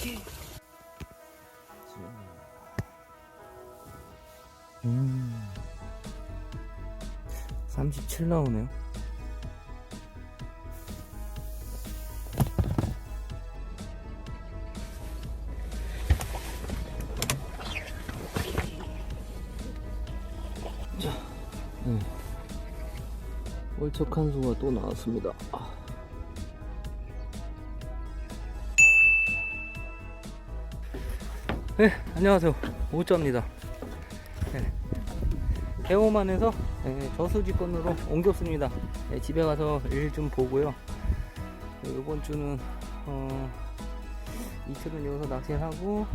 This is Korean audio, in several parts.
어떡해. 음. 37 나오네요. 자, 네. 월척 한 수가 또 나왔습니다. 아. 네, 안녕하세요. 오자입니다. 네. 대호만에서 네, 저수지권으로 옮겼습니다. 네, 집에 가서 일 좀 보고요. 네, 이번 주는 어, 이틀은 여기서 낚시하고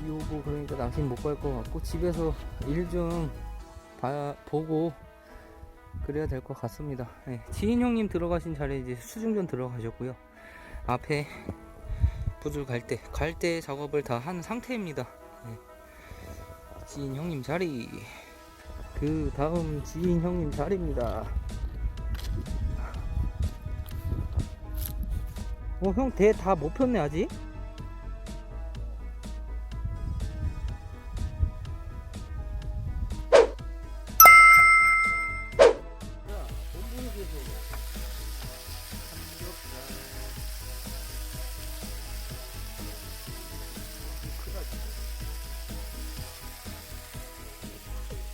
비 오고 그러니까 낚시 못갈 것 같고 집에서 일 좀 보고 그래야 될 것 같습니다. 네, 지인 형님 들어가신 자리에 이제 수중전 들어가셨고요. 앞에 부들 갈대 갈대 작업을 다 한 상태입니다. 네. 지인 형님 자리 그 다음 지인 형님 자리입니다. 어 형 대 다 못 폈네 아직?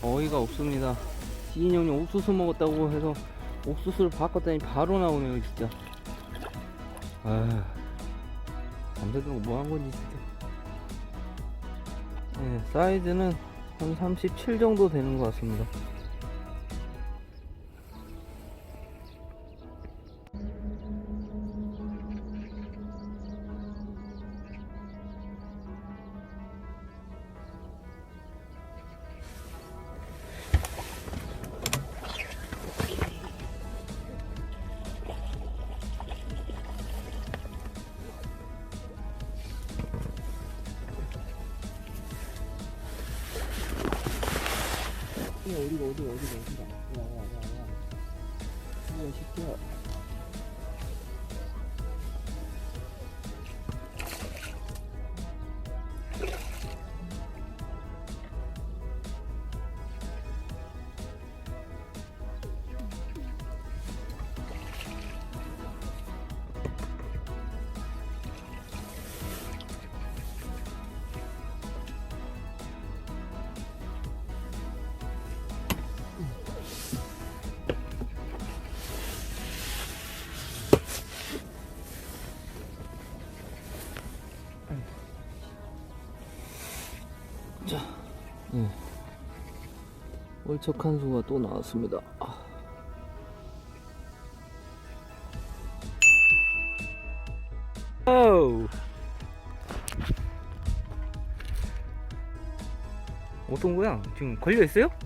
어이가 없습니다. 지인 형님 옥수수 먹었다고 해서 옥수수를 바꿨더니 바로 나오네요, 진짜. 아, 밤새도록 뭐한 건지 진짜. 네, 사이즈는 한 37 정도 되는 것 같습니다. 어디가 어디가 어디가 어디가? 야야야야 이거 시켜 월척한 수가 또 나왔습니다. 아. 오우. 어떤 거야? 지금 걸려 있어요?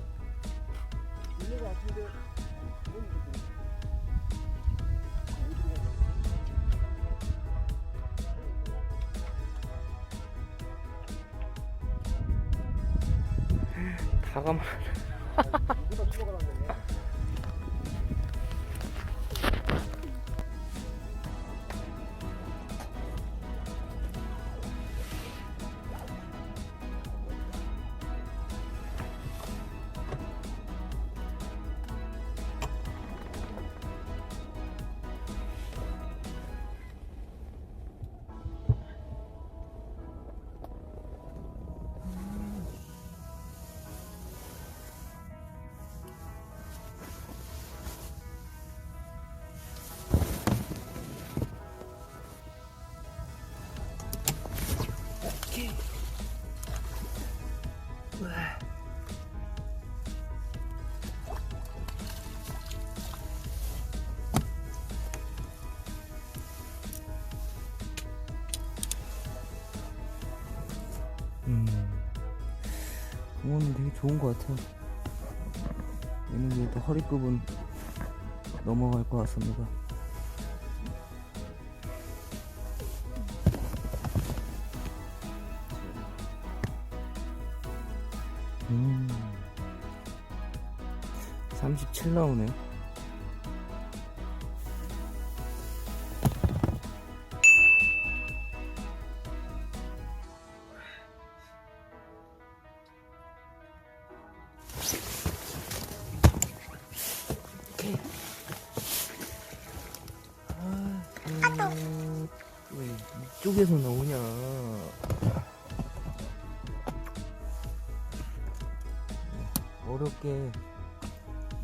다 가만. 음, 이거는 되게 좋은 것 같아요. 얘는 그래도 허리급은 넘어갈 것 같습니다. 음, 37 나오네요. 이쪽에서 나오냐? 어렵게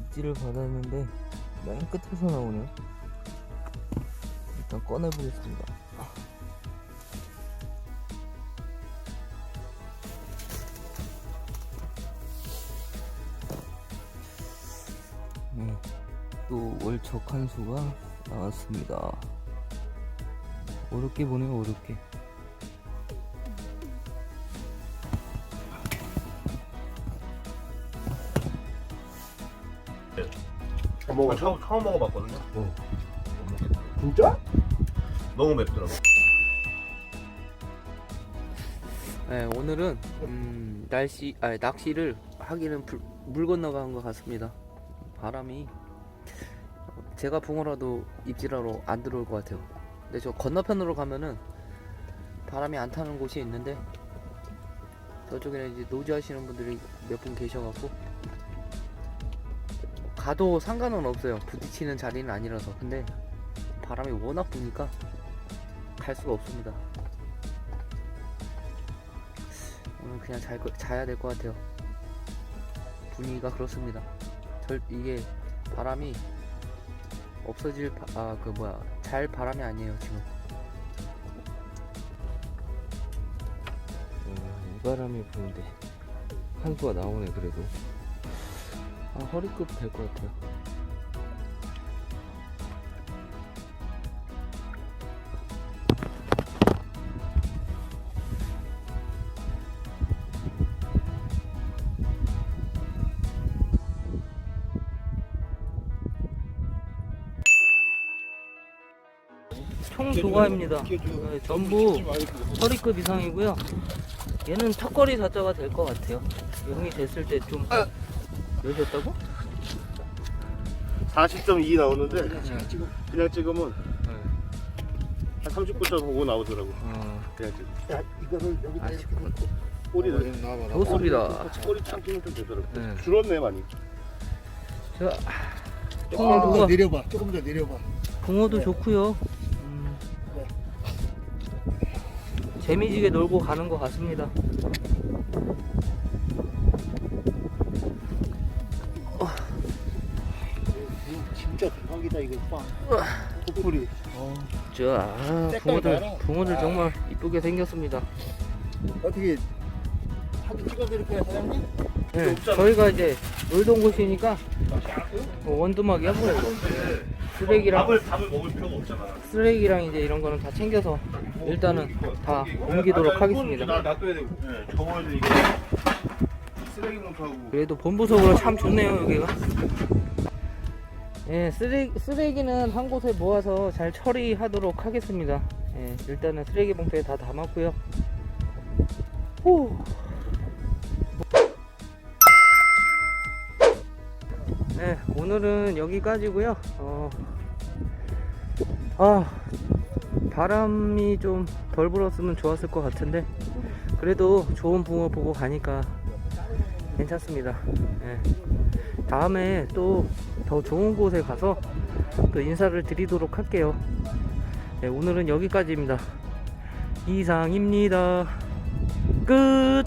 입질을 받았는데 맨 끝에서 나오네요. 일단 꺼내보겠습니다. 네, 또 월척 한 수가 나왔습니다. 어렵게 보네요, 어렵게. 먹어. 처음, 처음 먹어봤거든요. 진짜? 너무 맵더라고. 네, 오늘은 음, 날씨, 아 낚시를 하기는 불- 물 건너간 것 같습니다. 바람이 제가 붕어라도 입질하러 안 들어올 것 같아요. 근데 저 건너편으로 가면은 바람이 안 타는 곳이 있는데 저쪽에는 이제 노지 하시는 분들이 몇 분 계셔갖고 가도 상관은 없어요. 부딪히는 자리는 아니라서. 근데 바람이 워낙 부니까 갈 수가 없습니다. 오늘 그냥 잘, 거- 자야 될 것 같아요. 분위기가 그렇습니다. 절, 이게 바람이 없어질, 아, 그 뭐야, 잘 바람이 아니에요, 지금. 이 바람이 부는데, 한 수가 나오네, 그래도. 아, 허리급 될 것 같아요. 조과입니다. 네, 전부 허리급 이상이고요. 얘는 턱걸이 사자가 될 것 같아요. 형이 됐을 때좀 여셨다고? 40.2 나오는데 네. 그냥 찍으면 한 39.5 나오더라고. 어, 그냥 찍. 야 이거를 여기다 이렇게. 놓고 꼬리를 나와봐 좋습니다. 꼬리 참기는 좀 되더라고. 네. 줄었네 많이. 자, 조금 더 붕어, 내려봐 조금 더 내려봐 붕어도 좋고요. 재미지게 놀고 가는 것 같습니다. 이거 진짜 대박이다 이거 봐 코뿔이 어. 자, 아, 붕어들. 붕어들 아. 정말 이쁘게 생겼습니다. 어떻게 사진 찍어드릴까요 사장님? 네, 저희가 이제 놀던 곳이니까 뭐 원두막이야 뭐야 이거. 쓰레기랑 밥을 밥을 먹을 필요가 없잖아. 쓰레기랑 이제 이런 거는 다 챙겨서 일단은 다 옮기도록 하겠습니다. 나 놔둬야 되고. 네, 저거는 이게 쓰레기 봉투하고. 그래도 본부석으로 참 좋네요 여기가. 예, 쓰레기, 쓰레기는 한 곳에 모아서 잘 처리하도록 하겠습니다. 예, 일단은 쓰레기 봉투에 다 담았고요. 후. 오늘은 여기까지고요. 어, 아, 바람이 좀 덜 불었으면 좋았을 것 같은데 그래도 좋은 붕어 보고 가니까 괜찮습니다. 예. 다음에 또 더 좋은 곳에 가서 또 인사를 드리도록 할게요. 네, 오늘은 여기까지입니다. 이상입니다. 끝!